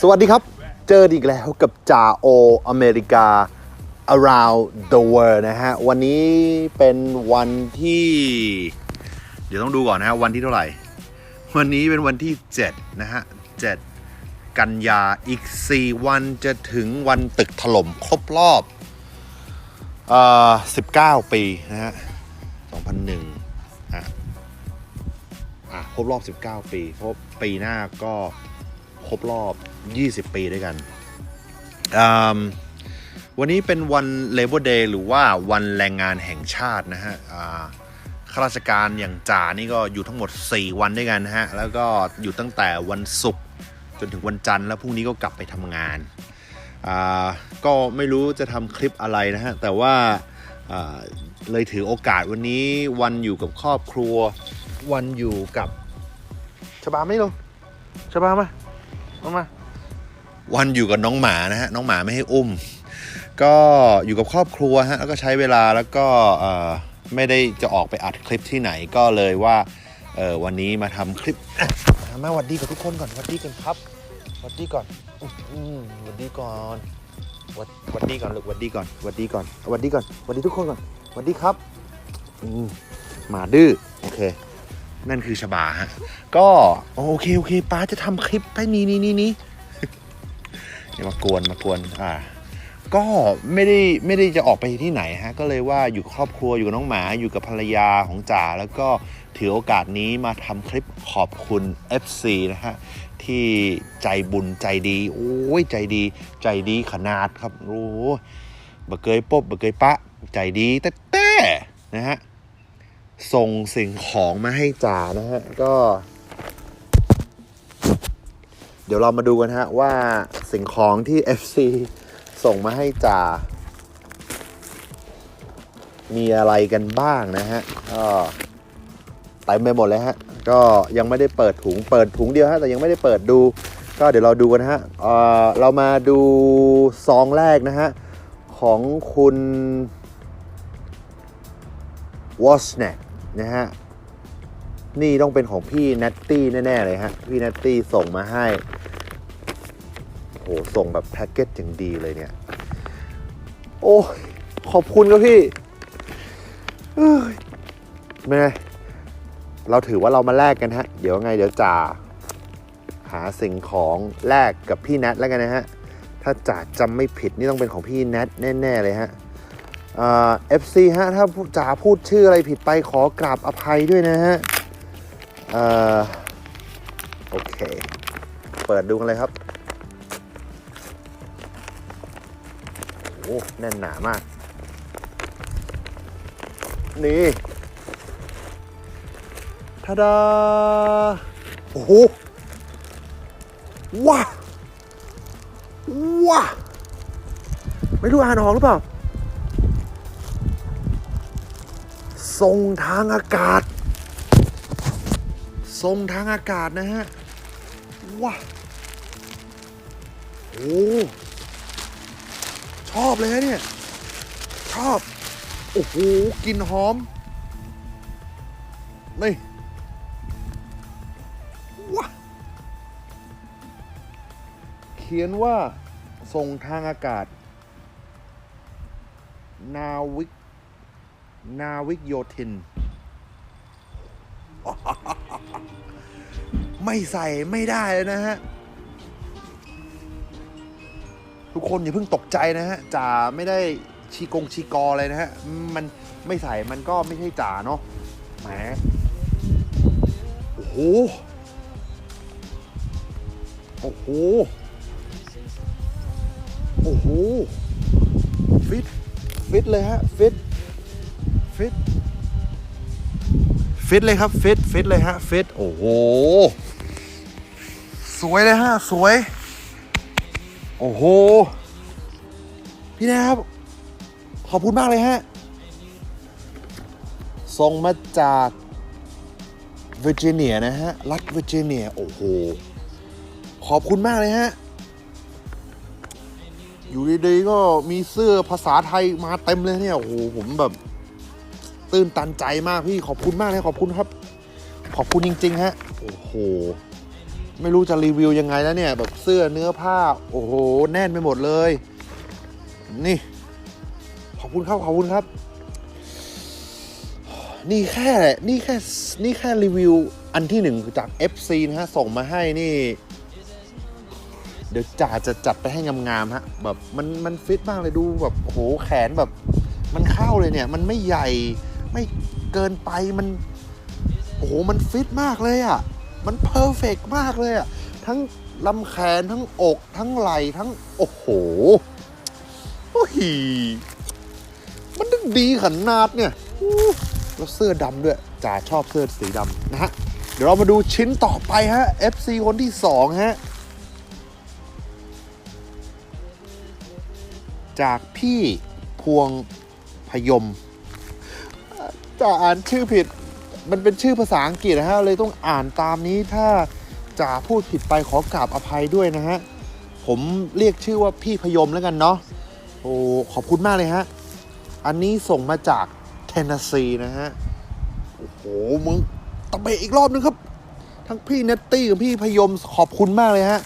สวัสดีครับ เจออีกแล้วกับจ่าโออเมริกา around the world นะฮะ วันนี้เป็นวันที่ เดี๋ยวต้องดูก่อนนะฮะ วันที่เท่าไหร่ วันนี้เป็นวันที่ 7 นะฮะ 7 กันยาอีก 4 วันจะถึงวันตึกถล่มครบรอบเอ่อ19 ปีนะฮะ 2001อะอะครบรอบ 19 ปีเพราะปีหน้าก็ ครบรอบ 20 ปีด้วยกันอืมวันนี้เป็นวัน Labor Day หรือว่าวันแรงงานแห่งชาตินะฮะอ่าข้าราชการอย่างจ่านี่ก็อยู่ทั้งหมด 4 วันด้วยกันนะฮะ แล้วก็อยู่ตั้งแต่วันศุกร์จนถึงวันจันทร์แล้วพรุ่งนี้ก็กลับไปทำงานอ่าก็ไม่รู้จะทำคลิปอะไรนะฮะ แต่ว่าอ่าเลยถือโอกาสวันนี้วันอยู่กับครอบครัว วันอยู่กับชบาไม่ลงชบามา น้องมาวันอยู่กับน้องหมานะฮะน้องหมาไม่ให้อุ้ม ก็อยู่กับครอบครัวฮะแล้วก็ใช้เวลาแล้วก็เอ่อไม่ได้จะออกไปอัดคลิปที่ไหนก็เลยว่าเออวันนี้มาทำคลิปอะมาหวัดดีกับทุกคนก่อนหวัดดีกันครับหวัดดีก่อนอืมหวัดดีก่อนหวัดหวัดดีก่อนลูกหวัดดีก่อนหวัดดีก่อนหวัดดีก่อนหวัดดีทุกคนก่อนหวัดดีครับอืมหมาดื้อโอเค นั่นคือชบาฮะ ก็โอเคโอเคป้าจะทำคลิปให้นี้นี้นี้นี้อย่ามากวนมากวนอ่าก็ไม่ได้ไม่ได้จะออกไปที่ไหนฮะ ก็เลยว่าอยู่ครอบครัวอยู่กับน้องหมาอยู่กับภรรยาของจ่าแล้วก็ถือโอกาสนี้มาทำคลิปขอบคุณ FC นะฮะ ที่ใจบุญใจดี โอ้ยใจดี ใจดีขนาดครับ โอ้ยบะเกยปบบะเกยปะ ใจดีแต่แต่นะฮะ ส่งสิ่งของมาให้จ่านะฮะ ก็ เดี๋ยวเรามาดูกันฮะว่าสิ่งของที่ FC ส่งมาให้จ่า มีอะไรกันบ้างนะฮะ ก็เต็มไปหมดเลยฮะ ก็ยังไม่ได้เปิดถุง เปิดถุงเดียวฮะ แต่ยังไม่ได้เปิดดู ก็เดี๋ยวเราดูกันฮะเออเรามาดูซองแรกนะฮะ ของคุณวอชเน k นะฮะ นี่ต้องเป็นของพี่นัตตี้แน่ๆเลยฮะ พี่นัตตี้ส่งมาให้โหส่งแบบแพ็กเกจอย่างดีเลยเนี่ย โอ้ยขอบคุณครับพี่เอ้ยไม่ไงเราถือว่าเรามาแลกกันฮะ เดี๋ยวไงเดี๋ยวจ่าหาสิ่งของแลกกับพี่แนทแล้วกันนะฮะ ถ้าจ่าจำไม่ผิดนี่ต้องเป็นของพี่แนทแน่ ๆ เลยฮะ เอ่อ FC ฮะถ้าจ๋าพูดชื่ออะไรผิดไปขอกราบอภัยด้วยนะฮะโอเค เปิดดูกันเลยครับโอ้แน่นหนามาก นี่ทาดา โอ้โห ว้าว้าไม่รู้อ่านออกหรือเปล่า ส่งทางอากาศ ส่งทางอากาศนะฮะ ว้าโอ้ชอบเลยฮะเนี่ย ชอบ โอ้โหกลิ่นหอม นี่ว้าเขียนว่าส่งทางอากาศ นาวิก นาวิกโยธิน ไม่ใส่ไม่ได้เลยนะฮะ ทุกคนอย่าเพิ่งตกใจนะฮะจ่าไม่ได้ชีกงชีกอเลยนะฮะ มันไม่ใส่มันก็ไม่ใช่จ่าเนาะแหมโอ้โหโอ้โหโอ้โหฟิต ฟิตเลยฮะ ฟิต ฟิตฟิตเลยครับฟิตฟิตเลยฮะฟิตโอ้โห สวยเลยฮะ สวย โอ้โห พี่นะครับ ขอบคุณมากเลยฮะส่งมาจากเวอร์จิเนียนะฮะ รัฐเวอร์จิเนีย โอ้โห ขอบคุณมากเลยฮะ อยู่ดีๆก็มีเสื้อภาษาไทยมาเต็มเลยเนี่ย โอ้โห ผมแบบ ตื้นตันใจมากพี่ขอบคุณมากเลยขอบคุณครับ ขอบคุณจริง ๆ ฮะ โอ้โห ไม่รู้จะรีวิวยังไงแล้วเนี่ย แบบเสื้อเนื้อผ้า โอ้โห แน่นไปหมดเลย นี่ ขอบคุณครับขอบคุณครับ นี่แค่นี่แค่นี่แค่รีวิวอันที่หนึ่งจาก FC นะฮะ ส่งมาให้นี่เดี๋ยวจ่าจะจัดไปให้งามๆฮะแบบมันมันฟิตมากเลยดูแบบโอ้โหแขนแบบ มันเข้าเลยเนี่ย มันไม่ใหญ่ ไม่เกินไปมันโอ้โหมันฟิตมากเลยอะ่ะ มันเพอร์เฟกมากเลยอะ่ะ ทั้งลำแขนทั้งอกทั้งไหล่ทั้ง โอ้โหโอ้ยมันต้องดีขนาดเนี่ยแล้วเสื้อดำด้วยจ่าชอบเสื้อสีดำนะฮะ เดี๋ยวเรามาดูชิ้นต่อไปฮะ FC คนที่สองฮะ จากพี่พวงพยม จะอ่านชื่อผิด มันเป็นชื่อภาษาอังกฤษนะฮะ เลยต้องอ่านตามนี้ถ้าจะพูดผิดไปขอกราบอภัยด้วยนะฮะ ผมเรียกชื่อว่าพี่พยมแล้วกันเนาะ โอ้ ขอบคุณมากเลยฮะ อันนี้ส่งมาจากเทนเนสซีนะฮะ โอ้โห มึงตะเบะอีกรอบนึงครับ ทั้งพี่เนตตี้กับพี่พยมขอบคุณมากเลยฮะ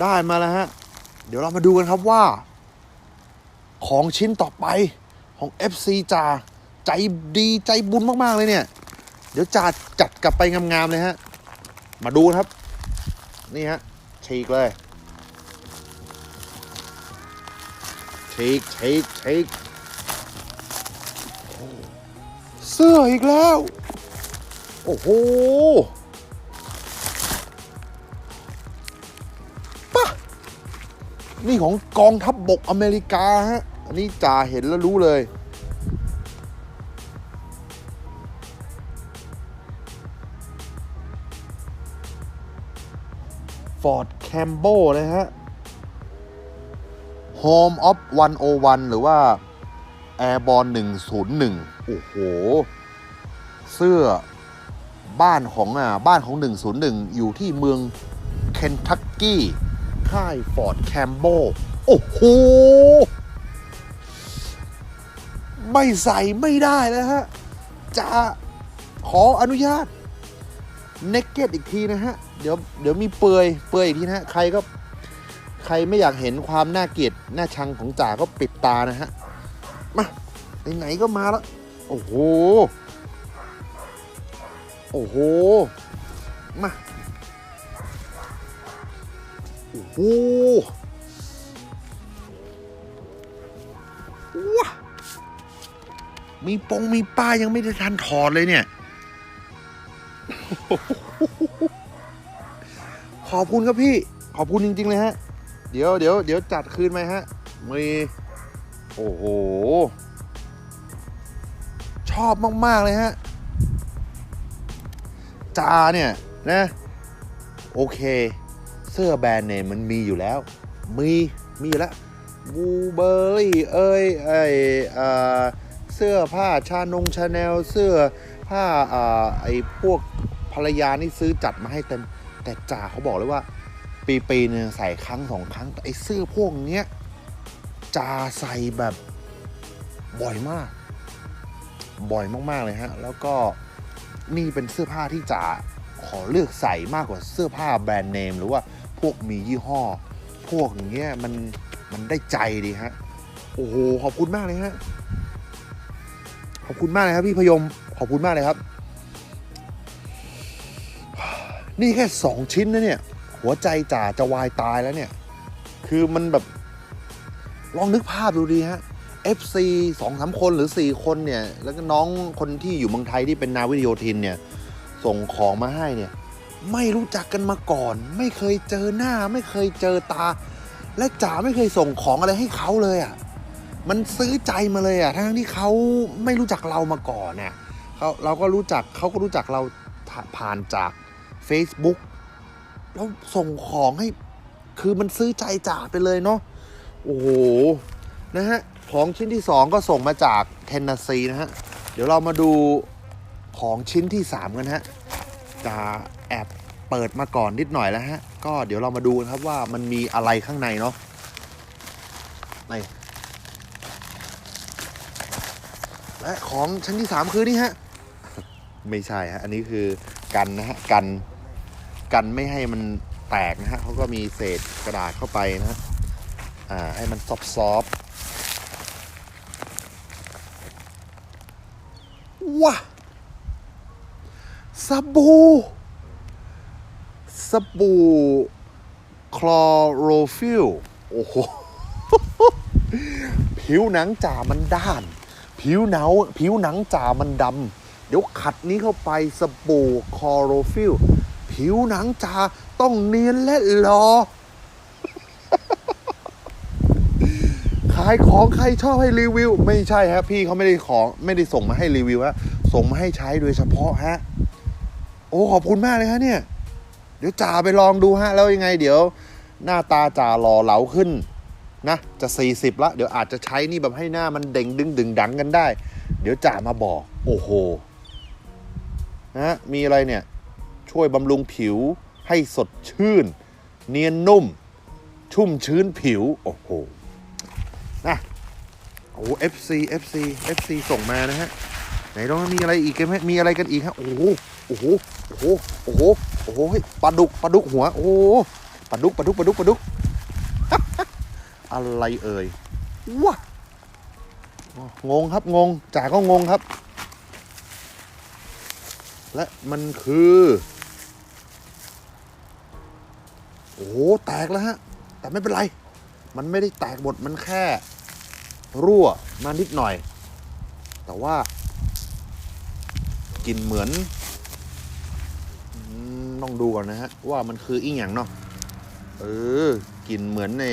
ได้มาแล้วฮะ เดี๋ยวเรามาดูกันครับว่า ของชิ้นต่อไปของ FC จ่า ใจดีใจบุญมากๆเลยเนี่ย เดี๋ยวจ่าจัดกลับไปงามๆเลยฮะ มาดูครับ นี่ฮะฉีกเลยฉีกฉีกฉีกเสื้ออีกแล้ว โอ้โหปะนี่ของกองทัพบบกอเมริกาฮะ อันนี้จ่าเห็นแล้วรู้เลย อร์ดแคมโบนะฮะ Home of 101 หรือว่า Airborne 101 โอ้โห เสื้อบ้านของอะบ้านของ 101 อยู่ที่เมืองเคนทักกี้ค่ายฟอร์ดแคมโบโอ้โห ไม่ใส่ไม่ได้แล้วฮะ จะขออนุญาตเนกเก็ตอีกทีนะฮะ เดี๋ยวเดี๋ยวมีเปลือยเปลือยอีกทีนะฮะใครก็ใครไม่อยากเห็นความน่าเกลียดน่าชังของจ่าก็ปิดตานะฮะมาไหนๆก็มาแล้วโอ้โหโอ้โหมาโอ้โหว้ามีปงมีป้ายยังไม่ได้ทันถอดเลยเนี่ย ขอบคุณครับพี่ ขอบคุณจริง ๆ เลยฮะ เดี๋ยวเดี๋ยวเดี๋ยวจัดคืนไหมฮะ มี โอ้โห ชอบมาก ๆ เลยฮะ จาเนี่ยนะ โอเค เสื้อแบรนด์เนมมันมีอยู่แล้ว มี มีอยู่แล้วบูเบอร์รี่เอ้ยไอเออเสื้อผ้าชานงชาแนล เสื้อผ้าอ่าไอพวกภรรยานี่ซื้อจัดมาให้เต็ม แต่จ่าเขาบอกเลยว่า ปีปีหนึ่งใส่ครั้งสองครั้งแต่ไอเสื้อพวกเนี้ยจ่าใส่แบบบ่อยมาก บ่อยมากๆเลยฮะ แล้วก็นี่เป็นเสื้อผ้าที่จ่าขอเลือกใส่มากกว่าเสื้อผ้าแบรนด์เนม หรือว่าพวกมียี่ห้อ พวกอย่างเงี้ยมันมันได้ใจดีฮะ โอ้โห ขอบคุณมากเลยฮะ ขอบคุณมากเลยครับพี่พยม ขอบคุณมากเลยครับ นี่แค่สองชิ้นนะเนี่ย หัวใจจ่าจะวายตายแล้วเนี่ย คือมันแบบ ลองนึกภาพดูดีฮะ FC สองสามคนหรือ 4 คนเนี่ย แล้วก็น้องคนที่อยู่เมืองไทยที่เป็นนาวิโยธินเนี่ย ส่งของมาให้เนี่ย ไม่รู้จักกันมาก่อน ไม่เคยเจอหน้า ไม่เคยเจอตา และจ๋าไม่เคยส่งของอะไรให้เขาเลยอะ่ะมันซื้อใจมาเลยอะ่ะทั้งที่เขาไม่รู้จักเรามาก่อนเนี่ยเขาเราก็รู้จักเขาก็รู้จักเราผ่านจาก Facebook แล้วส่งของให้คือมันซื้อใจจ่าไปเลยเนาะโอ้โห นะฮะ ของชิ้นที่ 2 ก็ส่งมาจากเทนเนสซีนะฮะ เดี๋ยวเรามาดูของชิ้นที่ 3 กันฮะจะแอบเปิดมาก่อนนิดหน่อยแล้วฮะ ก็เดี๋ยวเรามาดูครับว่ามันมีอะไรข้างในเนาะนี่และของชิ้นที่ 3 คือนี่ฮะ ไม่ใช่ฮะ อันนี้คือกันนะฮะ กัน กันไม่ให้มันแตกนะฮะเขาก็มีเศษกระดาษเข้าไปนะฮะอ่าให้มันซอฟซอฟต์ว้าสบู่สบู่คลอโรฟิลโอ้โหผิวหนังจ่ามันด้าน ผิวหนาวผิวหนังจ่ามันดำเดี๋ยวขัดนี้เข้าไปสบู่คลอโรฟิล ผิวหนังจ่าต้องเนียนและหลอขายของใครชอบให้รีวิว ไม่ใช่ฮะพี่เขาไม่ได้ของไม่ได้ส่งมาให้รีวิวฮะส่งมาให้ใช้โดยเฉพาะฮะ โอ้ขอบคุณมากเลยฮะเนี่ย เดี๋ยวจ่าไปลองดูฮะ แล้วยังไง เดี๋ยว หน้าตาจ่าหล่อเหลาขึ้นนะจะ40ละเดี๋ยวอาจจะใช้นี่แบบให้หน้ามันเด่งดึงดึงดังกันได้ เดี๋ยวจ่ามาบอก โอ้โหนะมีอะไรเนี่ย ช่วยบำรุงผิวให้สดชื่น เนียนนุ่ม ชุ่มชื้นผิว โอ้โหนะโอ้ FC FC FC ส่งมานะฮะ ไหนลองมีอะไรอีกกันไหมมีอะไรกันอีกฮะ โอ้โหโอ้โหโอ้โหโอ้โหโอ้โหปลาดุกปลาดุกหัว โอ้ปลาดุกปลาดุกปลาดุกปลาดุกอะไรเอ่ยว้างงครับงงจ่าก็งงครับ และมันคือ โอ้โหแตกแล้วฮะ แต่ไม่เป็นไร มันไม่ได้แตกหมดมันแค่ รั่วมานิดหน่อย แต่ว่ากลิ่นเหมือนต้องดูก่อนนะฮะ ว่ามันคืออีหยังเนาะเออกลิ่นเหมือนใน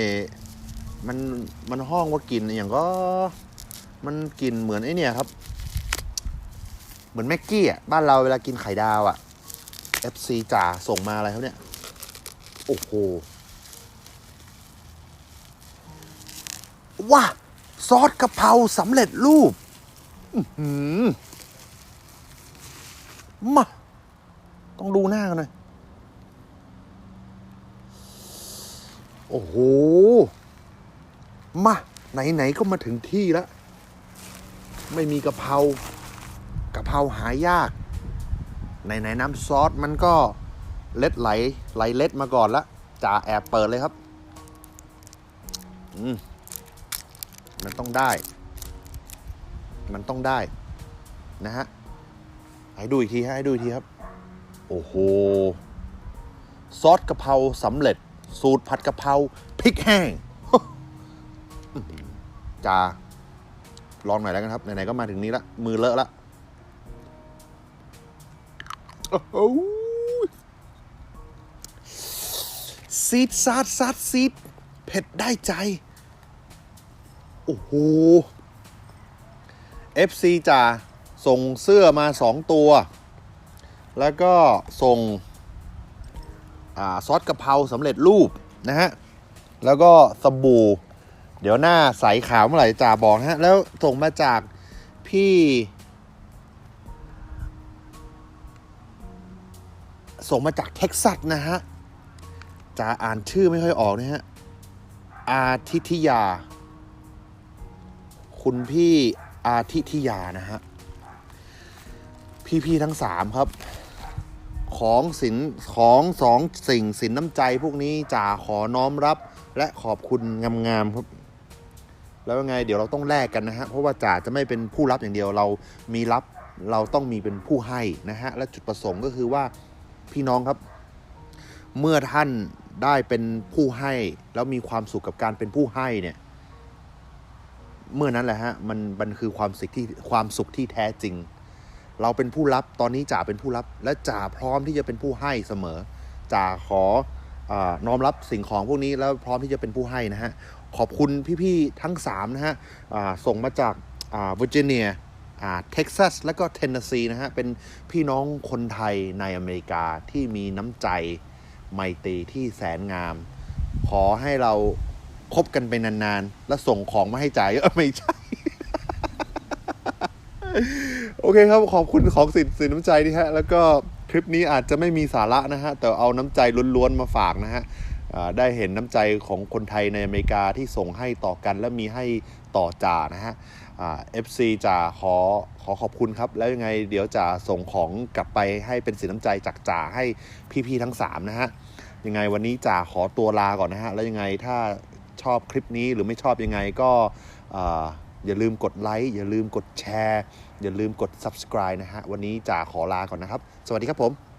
มันมันห้องว่ากลิ่นอย่างก็มันกลิ่นเหมือนไอเนี่ยครับ เหมือนแม็กกี้อะบ้านเราเวลากินไข่ดาวอะ FC จ่าส่งมาอะไรเขาเนี่ย โอ้โหว้าซอสกะเพราสำเร็จรูปมาต้องดูหน้ากันหน่อย โอ้โห มา ไหน ๆ ก็มาถึงที่แล้ว ไม่มีกะเพรากะเพราหายาก ไหน ๆ น้ำซอสมันก็ เล็ดไหลไหลเล็ดมาก่อนละจ่าแอบเปิดเลยครับอืมมันต้องได้ มันต้องได้นะฮะให้ดูอีกทีฮะให้ดูอีกทีครับ โอ้โห ซอสกะเพราสำเร็จ สูตรผัดกะเพราพริกแห้งจ้าลองหน่อยแล้วกันครับไหนๆก็มาถึงนี้ละมือเลอะละโซีดซาดซาดซีดเผ็ดได้ใจ โอ้โห FC จ่าส่งเสื้อมา 2 ตัว แล้วก็ส่งอซอสกะเพราสำเร็จรูปนะฮะ แล้วก็สบู่ เดี๋ยวหน้าใสขาวเมื่อไหร่จ่าบอกนะฮะ แล้วส่งมาจากพี่ส่งมาจากเท็กซัสนะฮะ จ่าอ่านชื่อไม่ค่อยออกนะฮะ อาทิทิยา คุณพี่อาทิทิยานะฮะ พี่ๆทั้งสามครับ ของสินของสองสิ่งสินน้ำใจพวกนี้จ่าขอน้อมรับและขอบคุณงามๆครับ แล้วยังไงเดี๋ยวเราต้องแลกกันนะฮะ เพราะว่าจ่าจะไม่เป็นผู้รับอย่างเดียวเรามีรับเราต้องมีเป็นผู้ให้นะฮะ และจุดประสงค์ก็คือว่าพี่น้องครับ เมื่อท่าน ได้เป็นผู้ให้แล้วมีความสุขกับการเป็นผู้ให้เนี่ย เมื่อนั้นแหละฮะมันมันคือความสุขที่ความสุขที่แท้จริง เราเป็นผู้รับตอนนี้จ่าเป็นผู้รับ และจ่าพร้อมที่จะเป็นผู้ให้เสมอจ่าขออน้อมรับสิ่งของพวกนี้แล้วพร้อมที่จะเป็นผู้ให้นะฮะขอบคุณพี่ๆทั้ง3นะฮะส่งมาจากเวอร์จิเนียเท็กซัส และก็เทนเนสซีนะฮะ เป็นพี่น้องคนไทยในอเมริกาที่มีน้ำใจ ไมตรีที่แสนงาม ขอให้เราคบกันไปนานๆ และส่งของมาให้จ่ายเออไม่ใช่ โอเคครับ ขอบคุณของสินสินน้ำใจนี่ฮะ แล้วก็คลิปนี้อาจจะไม่มีสาระนะฮะ แต่เอาน้ำใจล้วนๆมาฝากนะฮะได้เห็นน้ำใจของคนไทยในอเมริกาที่ส่งให้ต่อกันและมีให้ต่อจ่านะฮะเอ่า FC จะขอขอขอบคุณครับ แล้วยังไงเดี๋ยวจะส่งของกลับไปให้เป็นสินน้ำใจจากจ่าให้พี่ๆทั้ง 3 นะฮะ ยังไงวันนี้จ่าขอตัวลาก่อนนะฮะ แล้วยังไงถ้าชอบคลิปนี้หรือไม่ชอบยังไงก็อย่าลืมกดไลค์อย่าลืมกดแชร์ อย่าลืมกด subscribe นะฮะ วันนี้จ่าขอลาก่อนนะครับ สวัสดีครับผม